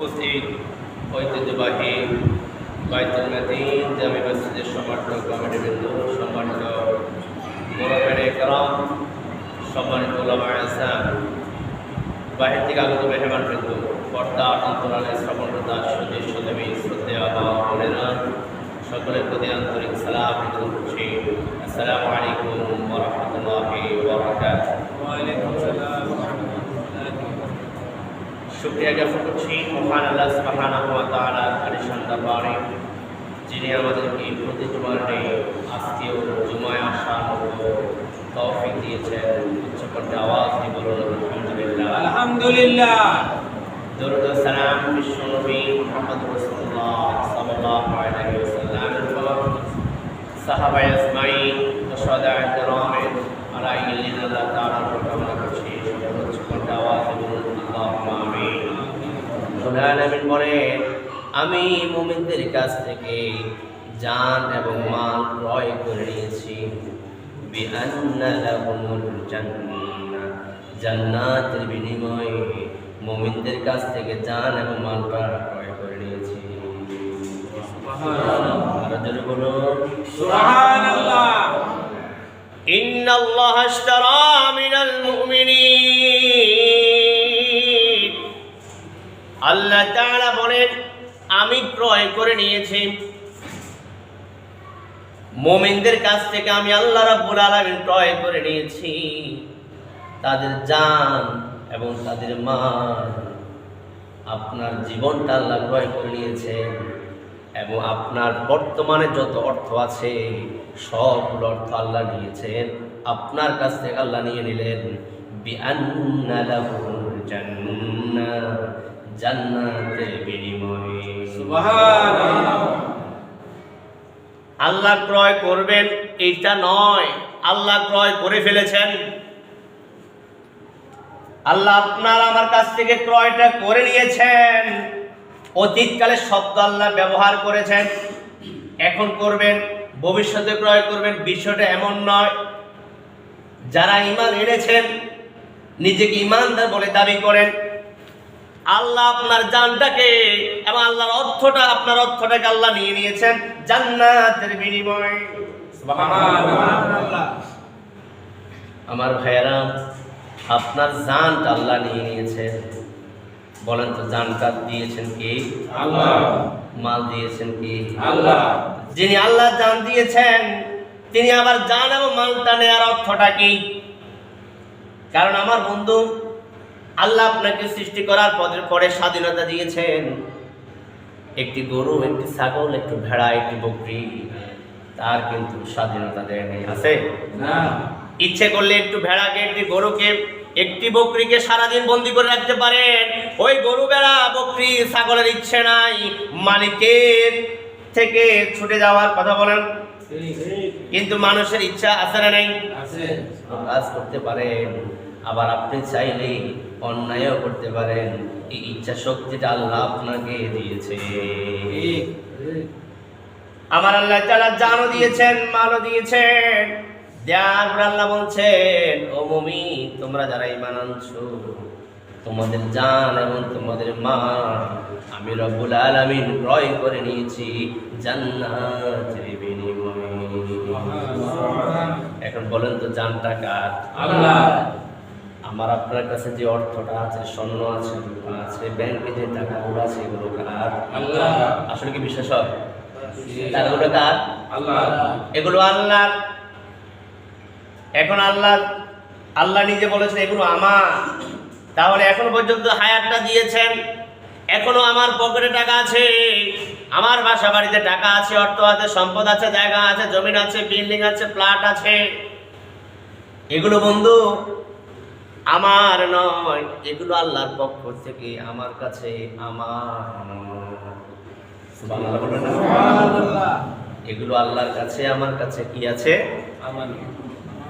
উপস্থিত ঐতিহ্যবাহী বাইতুল মাদিন জামি মসজিদের সম্মানিত কমিটিবৃন্দ, সম্মানিত মোরাবের কালাম সম্মানিত বাহির থেকে আগত মেহমান বৃন্দ পর্দা অন্তরালে শ্রবণতা সজীব সদেবী শ্রদ্ধেয় সকলের প্রতি আন্তরিক সালাম করছি। আসসালামু আলাইকুম ওরহমতুল্লাহি ওয়াবারাকাতুহু শুক্রিয়া জ্ঞাপন করছি। মহান আল্লাহ সুবহানাহু ওয়া তাআলার আলিশান দরবারে যিনি আমাদেরকে প্রতি জুমারে আজকেও জুমায় আসার মতো তৌফিক দিয়েছেন। উচ্চকণ্ঠে আওয়াজ দিয়ে বলুন আলহামদুলিল্লাহ। আলহামদুলিল্লাহ। দরুদ সালাম বিশ্বনবী মুহাম্মদ রাসূলুল্লাহ সাল্লাল্লাহু আলাইহি ওয়াসাল্লামের উপর সাহাবায়ে ও কেরামের আলাইহিন আল্লাহ তাআলার উপর কামনা করছি। উচ্চকণ্ঠে আওয়াজ দিয়ে রব্বুল আলামিন বলেন আমি মুমিনদের কাছ থেকে জান এবং মাল ক্রয় করে নিয়েছি জান্নাতের বিনিময়ে মুমিনদের কাছ থেকে জান এবং মাল ক্রয় করে নিয়েছি আরও জোরে বলুন। সুবহানাল্লাহ। আল্লাহ তাআলা বলেন, আমি ক্রয় করে নিয়েছি। মুমিনদের কাছ থেকে আমি আল্লাহ রাব্বুল আলামিন ক্রয় করে নিয়েছি। তাদের জান এবং তাদের মান আপনার জীবনটা আল্লাহ ক্রয় করে নিয়েছেন এবং আপনার বর্তমানে যত অর্থ আছে, সবগুলো অর্থ আল্লাহ নিয়েছেন আপনার কাছ থেকে আল্লাহ নিয়ে নিলেন, বিআন্না লাহুল জান্নাহ জান্নাতের বিনিময়ে। আল্লাহ ক্রয় করবেন, এইটা নয়। আল্লাহ ক্রয় করে ফেলেছেন। আল্লাহ আপনার আমার কাছ থেকে ক্রয়টা করে নিয়েছেন। অতীতকালে শব্দ আল্লাহ ব্যবহার করেছেন। এখন করবেন, ভবিষ্যতে ক্রয় করবেন, বিষয়টা এমন নয়। যারা ইমান এনেছেন, নিজেকে ইমানদার বলে দাবি করেন। আল্লাহ আপনার জানটাকে এবং আল্লাহর অর্থটা আপনার অর্থটাকে আল্লাহ নিয়ে নিয়েছেন জান্নাতের বিনিময়ে। আমার ভাইয়েরা আপনার জানটা আল্লাহ নিয়ে নিয়েছেন। বলেন তো জানটা দিয়েছেন কি? আল্লাহ। মাল দিয়েছেন কি? আল্লাহ। যিনি আল্লাহ জান দিয়েছেন তিনি আবার জান এবং মালটা নেওয়ার অর্থটা কি? কারণ আমার বন্ধু আল্লাহ আপনাকে সৃষ্টি করার পদের পরে স্বাধীনতা দিয়েছেন। একটি গরু একটি ছাগল একটি ভেড়া একটি বকরি তার কিন্তু স্বাধীনতা দেয় নেই। আছে? ইচ্ছে করলে একটু ভেড়াকে একটি গরুকে একটি বকরিকে সারাদিন বন্দি করে রাখতে পারেন। ওই গরু ভেড়া বকরি ছাগলের ইচ্ছে নাই। মালিকের থেকে ছুটে যাওয়ার কথা বলেন। কিন্তু মানুষের ইচ্ছা আছে না নাই? আছে। কাজ করতে পারেন। আবার আপনি চাইলেই অন্যায়ও করতে পারেন। এই ইচ্ছা শক্তিটা আল্লাহ আপনাকে দিয়েছে। আমার আল্লাহ তাআলা জানও দিয়েছেন মালও দিয়েছেন। দেয়ার পর আল্লাহ বলছেন ও মুমিন তোমরা যারা ঈমান আনছো তোমাদের জান এবং তোমাদের মা আমি রব্বুল আলামিন ক্রয় করে নিয়েছি জান্নাতের বিনিময়ে। এখন বলেন তো জানটা কার? আল্লাহ। আমার আপনার কাছে যে অর্থটা আছে স্বর্ণ আছে রূপা আছে ব্যাংকে যে টাকাগুলো আছে এগুলো কার? আসলে কি বিশ্বাস হয়? টাকাগুলো কার? আল্লাহ। এগুলো আল্লাহ এখন আল্লাহ আল্লাহ নিজে বলেছেন এগুলো আমার। তাহলে এখনও পর্যন্ত হায়ারটা দিয়েছেন। এখনও আমার পকেটে টাকা আছে। আমার বাসা বাড়িতে টাকা আছে অর্থ আছে সম্পদ আছে জায়গা আছে জমিন আছে বিল্ডিং আছে ফ্ল্যাট আছে। এগুলো বন্ধু আমার নয় এগুলো আল্লাহর পক্ষ থেকে আমার কাছে আমার। এগুলো আল্লাহর কাছে আমার কাছে কি আছে? আমার।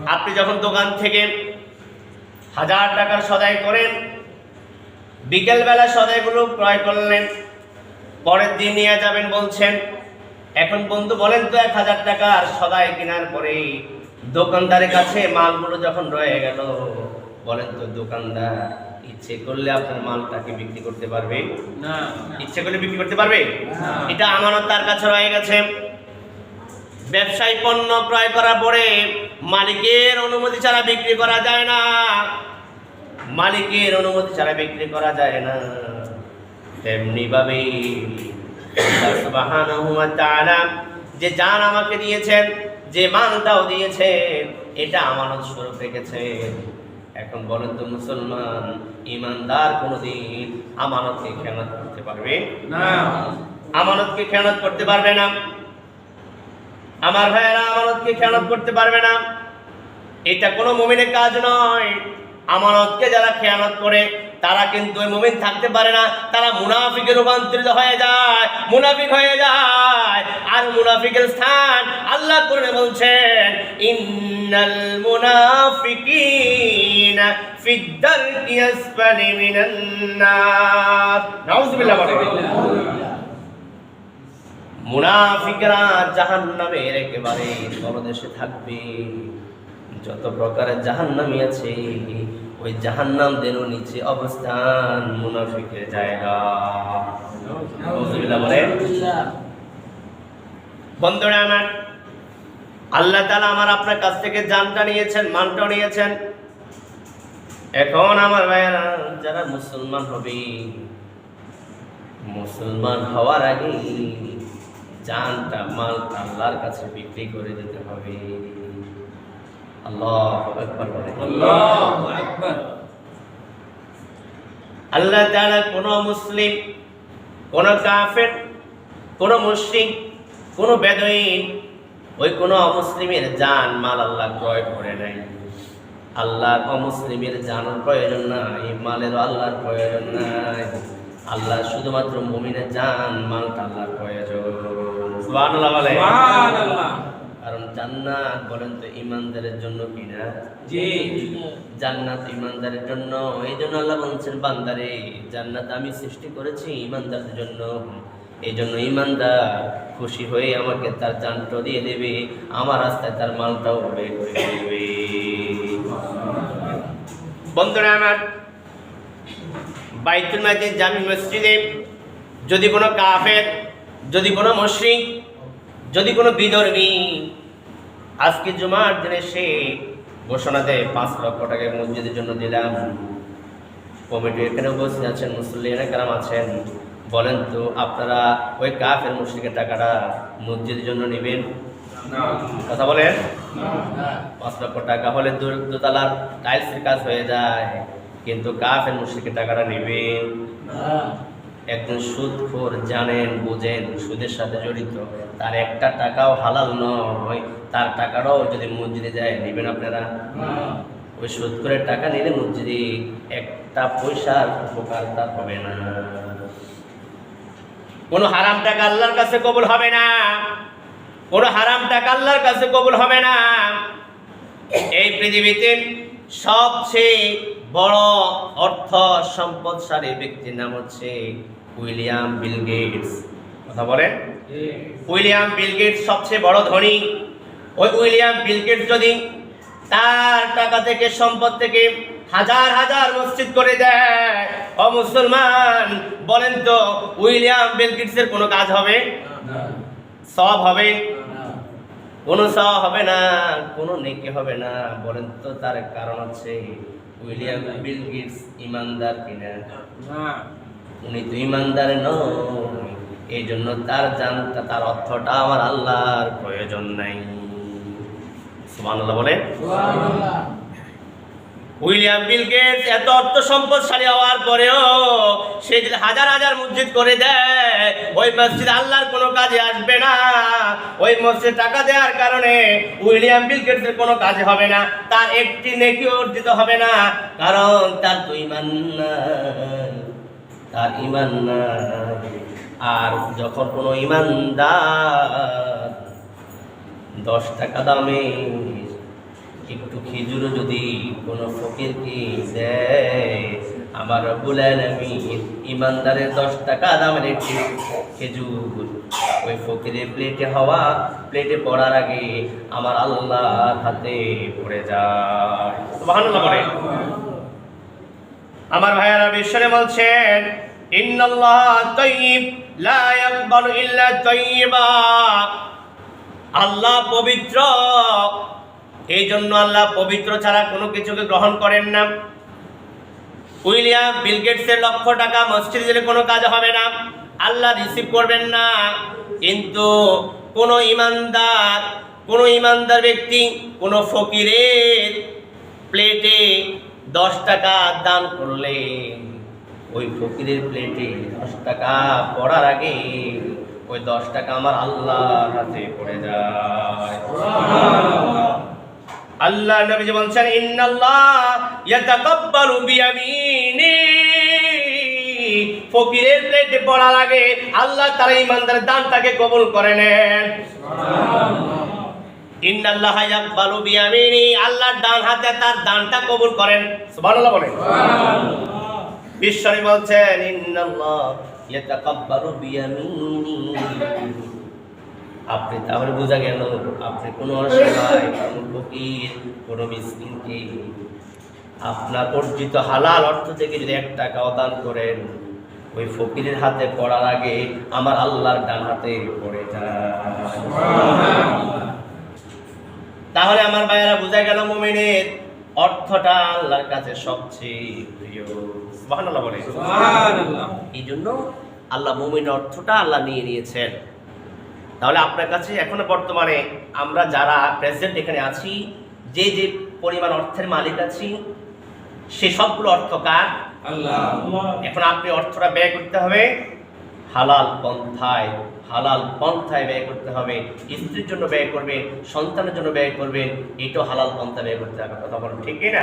আপনি যখন দোকান থেকে হাজার টাকার সদাই করেন বিকেলবেলা সদাইগুলো ক্রয় করলেন পরের দিন নিয়ে যাবেন বলছেন এখন বন্ধু বলেন তো এক হাজার টাকার সদাই কেনার পরে দোকানদারের কাছে মালগুলো যখন রয়ে গেল বলেন তো দোকানদার ইচ্ছে করলে আপনার মালটাকে বিক্রি করতে পারবে? না। ইচ্ছে করলে বিক্রি করতে পারবে? না। এটা আমানত তার কাছে রয়ে গেছে। ব্যবসায়ী পণ্য ক্রয় করার পরে মালিকের অনুমতি ছাড়া বিক্রি করা যায় না। মালিকের অনুমতি ছাড়া বিক্রি করা যায় না। তেমনি ভাবে যে যান আমাকে দিয়েছেন যে মালটাও দিয়েছেন এটা আমানত স্বরূপ রেখেছেন। এখন বলেন তো মুসলমান ইমানদার কোনোদিন আমানতকে খেয়ানত করতে পারবে না। আমানতকে খেয়ানত করতে পারবে না। আমার ভাইয়েরা আমানতকে খেয়ানত করতে পারবে না। এটা কোনো মুমিনের কাজ নয়। আমানতকে যারা খেয়ানত করে তারা কিন্তু ওই মুমিন থাকতে পারে না। তারা মুনাফিকে রূপান্তরিত হয়ে যায় মুনাফিক হয়ে যায়। আর মুনাফিকের স্থান আল্লাহ করে বলছেন, ইন্নাল আসফালি মিনান নার। মুনাফিকরা জাহান্নামের একেবারে তলদেশে থাকবে। যত প্রকারের জাহান্নামি আছে, ওই জাহান্নামদেরও নিচে অবস্থান মুনাফিকের জায়গা। বন্ধুরা আমার আল্লাহ তাআলা আমার আপনার কাছ থেকে জানটা নিয়েছেন মানটা নিয়েছেন। এখন আমার ভাইয়ারা যারা মুসলমান হবে মুসলমান হওয়ার আগে জানটা মাল আল্লাহর কাছে বিক্রি করে দিতে হবে। আল্লাহ একবার বলে আল্লাহ তাআলা কোন মুসলিম কোন কাফের কোন মুশরিক কোন বেদুইন ওই কোনো অমুসলিমের জান মাল আল্লাহ ক্রয় করে নাই। আল্লাহর অমুসলিমের জানার প্রয়োজন নাই মালের আল্লাহর প্রয়োজন নাই। আল্লাহ শুধুমাত্র মুমিনের জান মালটা আল্লাহর প্রয়োজন। কারণ জান্নাত বলেন তো ইমানদারের জন্য কিনা জি। জান্নাত ইমানদারের জন্য এই জন্য আল্লাহ বলছেন বান্দারে জান্নাত আমি সৃষ্টি করেছি ইমানদারদের জন্য। এই জন্য ইমানদার খুশি হয়ে আমাকে তার জানটা দিয়ে দেবে, আমার রাস্তায় তার মালটাও বের করে দেবে। বন্ধুরা আমার, বাইতুল মাজিদ জামি মসজিদে যদি কোনো কাফের, যদি কোনো মুশরিক, যদি কোনো বিধর্মী আজকে জুমার দিনে সে ঘোষণা দেয়, পাঁচ লক্ষ টাকা মসজিদের জন্য দিলাম। কমিটি এখানে উপস্থিত আছেন মুসল্লিরা কারাম আছেন। বলেন তো আপনারা ওই কাফের মুশরিকের টাকাটা মসজিদের জন্য নেবেন? কথা বলেন? পাঁচ লক্ষ টাকা হলে দোতলার টাইলসের কাজ হয়ে যায় কিন্তু কাফের মুশরিকের টাকাটা নেবেন? একজন সুদখোর জানেন বুঝেন সুদের সাথে জড়িত তার একটা টাকাও হালাল নয় তার টাকাটাও যদি মসজিদে যায় নেবেন আপনারা? ওই সুদ করে টাকা নিলে মসজিদে একটা পয়সার উপকার তার হবে না। কোনো হারাম টাকা আল্লাহর কাছে কবুল হবে না। কোনো হারাম টাকা আল্লাহর কাছে কবুল হবে না। এই পৃথিবীতে সবচেয়ে বড় অর্থ সম্পদশালী ব্যক্তির নাম হচ্ছে উইলিয়াম বিল গেটস। কথা বলেন? উইলিয়াম বিল গেটস সবচেয়ে বড় ধনী। ওই উইলিয়াম বিল গেটস যদি তার টাকা থেকে, সম্পদ থেকে হাজার হাজার মসজিদ করে দেয় ও মুসলমান বলেন তো উইলিয়াম বিল গেটসের কোনো কাজ হবে? সব হবে? কোনো সব হবে না কোনো নেকি হবে না। বলেন তো তার কারণ হচ্ছে উইলিয়াম বিল গেটস ইমানদার কিনা? উনি তো ইমানদার নয়। এই জন্য তার জানটা তার অর্থটা আমার আল্লাহর প্রয়োজন নাই। সুবহানাল্লাহ বলে উইলিয়াম বিল গেটস এত অর্থ সম্পদশালী হওয়ার পরেও সে হাজার হাজার মসজিদ করে দেয়, ওই মসজিদ আল্লাহর কোনো কাজে আসবে না। ওই মসজিদ টাকা দেওয়ার কারণে উইলিয়াম বিল গেটসের কোনো কাজ হবে না, তার একটি নেকি অর্জিত হবে না, কারণ তার তো ইমান তার ইমান আর যখন কোনো ইমানদার দশ টাকা দামে একটু খেজুরও যদি কোনো ফকিরকে দেয়, আমার রব্বুল আলামিন ইমানদারের দশ টাকা দামের একটি খেজুর ওই ফকিরের প্লেটে হওয়া প্লেটে পড়ার আগে আমার আল্লাহর হাতে পড়ে যায়। বলে আমার ভাইয়ারা বিশ্বরে বলছেন, ইন্নাল্লাহ তাইয়িব, লা ইয়াকবালু ইল্লা তাইয়িবা। আল্লাহ পবিত্র এই জন্য আল্লাহ পবিত্র ছাড়া কোনো কিছুকে গ্রহণ করেন না। উইলিয়াম, বিল গেটসের লক্ষ টাকা মসজিদে দিলে কোনো কাজ হবে না। আল্লাহ রিসিভ করবেন না। কিন্তু কোনো ইমানদার কোনো ইমানদার ব্যক্তি, কোনো ফকিরের প্লেটে দশ টাকা দান করলে, ওই ফকিরের প্লেটে দশ টাকা পড়ার আগে ওই দশ টাকা আমার আল্লাহর হাতে পড়ে যায়। আল্লাহ নবী বলছেন ইন্নাল্লাহ ইয়াতাকাব্বালু বিয়ামিনি। ফকিরের প্লেটে পড়ার আগে আল্লাহ তার ইমানদারের দানটাকে কবুল করে নেন। ইন্নাল্লাহ ইয়াকবালু বিয়ামিনি আল্লাহর ডান হাতে তার দানটা কবুল করেন। সুবহানাল্লাহ বলেন। বিশ্বরী বলছেন ইন্নাল্লাহ ইয়াতাকাব্বালু বিয়ামিনি। আপনি তাহলে বোঝা গেল আপনি কোনো অসহায় কোনো ফকির কোনো মিসকিনকে আপনার অর্জিত হালাল অর্থ থেকে যদি এক টাকাও দান করেন ওই ফকিরের হাতে পড়ার আগে আমার আল্লাহর ডান হাতে পড়ে তাহলে আমার ভাইয়েরা বোঝা গেল মুমিনের অর্থটা আল্লাহর কাছে সবচেয়ে প্রিয়। বলে এই জন্য আল্লাহ মুমিন অর্থটা আল্লাহ নিয়ে নিয়েছেন। তাহলে আপনার কাছে এখনও বর্তমানে আমরা যারা প্রেসিডেন্ট এখানে আছি যে যে পরিমাণ অর্থের মালিক আছি সে সবগুলো অর্থ কার? এখন আপনি অর্থটা ব্যয় করতে হবে হালাল পন্থায়। হালাল পন্থায় ব্যয় করতে হবে। স্ত্রীর জন্য ব্যয় করবেন সন্তানের জন্য ব্যয় করবেন এটাও হালাল পন্থা ব্যয় করতে হবে। কথা বলুন ঠিক না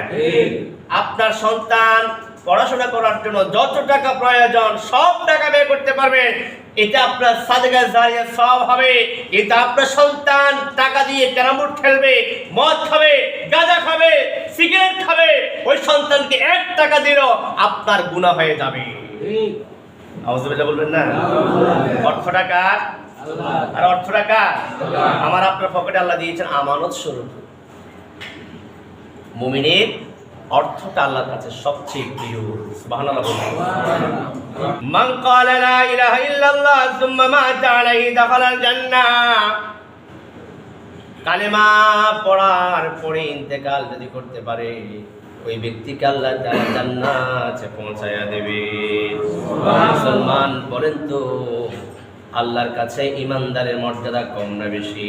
আপনার সন্তান পড়াশোনা করার জন্য যত টাকা প্রয়োজন, সব টাকা ব্যয় করতে পারবেন এটা আপনার সাদগা জারিয়া সব হবে। এটা আপনার সন্তান টাকা দিয়ে ক্যারামবোর্ড খেলবে, মদ খাবে, গাঁজা খাবে, সিগারেট খাবে, ওই সন্তানকে এক টাকা দিল আপনার গুণা হয়ে যাবে। বলবেন না? অর্থ টাকা আর অর্থ টাকা আমার আপনার পকেটে আল্লাহ দিয়েছেন আমানত স্বরূপ। মুমিনের অর্থটা আল্লাহর কাছে সবচেয়ে প্রিয়। সুবহানাল্লাহ মান ক্বালা লা ইলাহা ইল্লাল্লাহ সুম্মা মাতা আলাইহি দাখালাল জান্নাহ। কালেমা পড়ার পরে ইন্তেকাল যদি করতে পারে ওই ব্যক্তিকে আল্লাহ তারা জান্নাতে পৌঁছায়া দেবে। মুসলমান বলেন তো আল্লাহর কাছে ইমানদারের মর্যাদা কম না বেশি?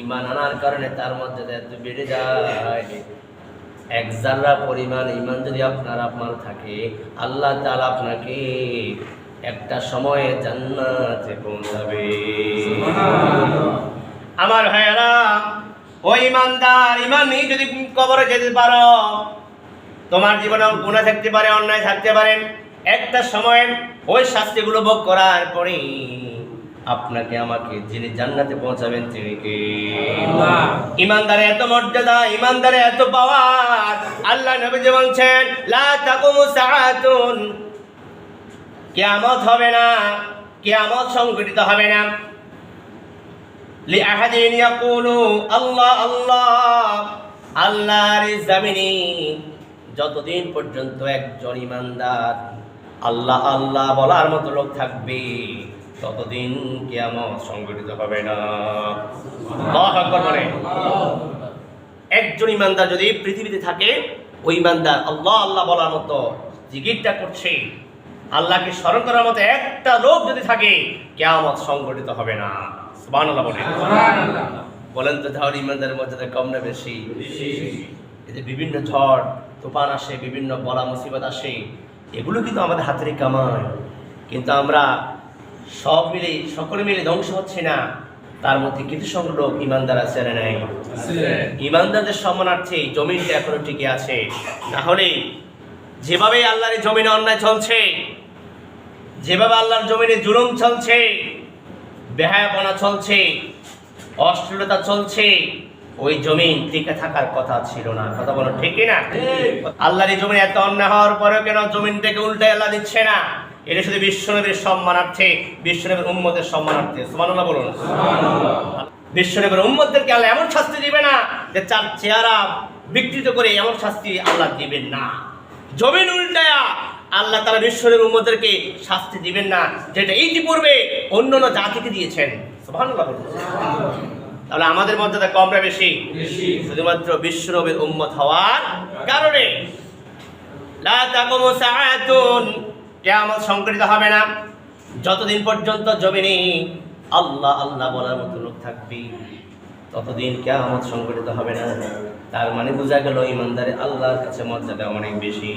ইমান আনার কারণে তার মর্যাদা এত বেড়ে যায়। এক জাররা পরিমাণ ইমান যদি আপনার আপনার থাকে আল্লাহ তাআলা আপনাকে একটা সময়ে জান্নাতে পৌঁছাবে। আমার ভাইয়েরা ওই ইমানদার ইমান নিয়ে যদি কবরে যেতে পারো তোমার জীবনে গুণা থাকতে পারে অন্যায় থাকতে পারে একটা সময় ওই শাস্তিগুলো ভোগ করার পরে আপনাকে আমাকে যিনি জান্নাতে পৌঁছাবেন তিনি কে। ইমানদারে এত মর্যাদা ইমানদারে এত পাওয়ার। আল্লাহ নবী যে বলছেন লা তাকুমু সাআতুন। কিয়ামত হবে না কিয়ামত সংঘটিত হবে না। লিআহাদিন ইয়াকুলু আল্লাহ আল্লাহ। আল্লাহর জামিনে যতদিন পর্যন্ত একজন ইমানদার আল্লাহ আল্লাহ বলার মতো লোক থাকবে ততদিন কিয়ামত সংগঠিত হবে না। আল্লাহু একজন ইমানদার যদি পৃথিবীতে থাকে ওই ইমানদার আল্লাহ আল্লাহ বলার মতো জিকিরটা করছে আল্লাহকে স্মরণ করার মতো একটা লোক যদি থাকে কেয়ামত সংগঠিত হবে না। বলেন। সুবহানাল্লাহ। বলেন তো তাহলে ইমানদারের মর্যাদা কম না বেশি? এতে বিভিন্ন ঝড় তুফান আসে বিভিন্ন বলা মুসিবত আসে এগুলো কিন্তু আমাদের হাতেরই কামায় কিন্তু আমরা সব মিলে সকলে মিলে ধ্বংস হচ্ছে না। তার মধ্যে কিছু সংখ্যক লোক ইমানদার আছে না নাই? ইমানদারদের সম্মানার্থে জমিনটা এখনও টিকে আছে। না হলে যেভাবে আল্লাহর জমিনে অন্যায় চলছে যেভাবে আল্লাহর জমিনে জুলুম চলছে বেহায়াপনা চলছে অশ্লীলতা চলছে ওই জমিন টিকে থাকার কথা ছিল না। কথা বলো ঠিক না। আল্লাহর জমিনে এত অন্যায় হওয়ার পরেও কেন জমিনটাকে উল্টে আল্লাহ দিচ্ছে না? এটা শুধু বিশ্বনবীর সম্মানার্থে বিশ্বনবীর উম্মতের সম্মানার্থে। সুবহানাল্লাহ বলুন। বিশ্বনবীর উম্মতদেরকে আল্লাহ এমন শাস্তি দিবে না যে চার চেহারা বিকৃত করে এমন শাস্তি আল্লাহ দিবেন না। জমিন উল্টায়া আল্লাহ তারা বিশ্বরের উম্মদেরকে শাস্তি দিবেন না যেটা ইতিপূর্বে অন্য অন্য জাতিকে দিয়েছেন। সুবহানাল্লাহ বলুন। তাহলে আমাদের মর্যাদা কম না বেশি। শুধুমাত্র বিশ্বরবের উম্মত হওয়ার কারণে। লা তাকুমু সাআতুন কিয়ামত সংকটিত হবে না। যতদিন পর্যন্ত জমিনে আল্লাহ আল্লাহ বলার মতো লোক থাকবে, ততদিন কেয়ামত সংকটিত হবে না। তার মানে বোঝা গেল, ইমানদারে আল্লাহর কাছে মর্যাদা অনেক বেশি।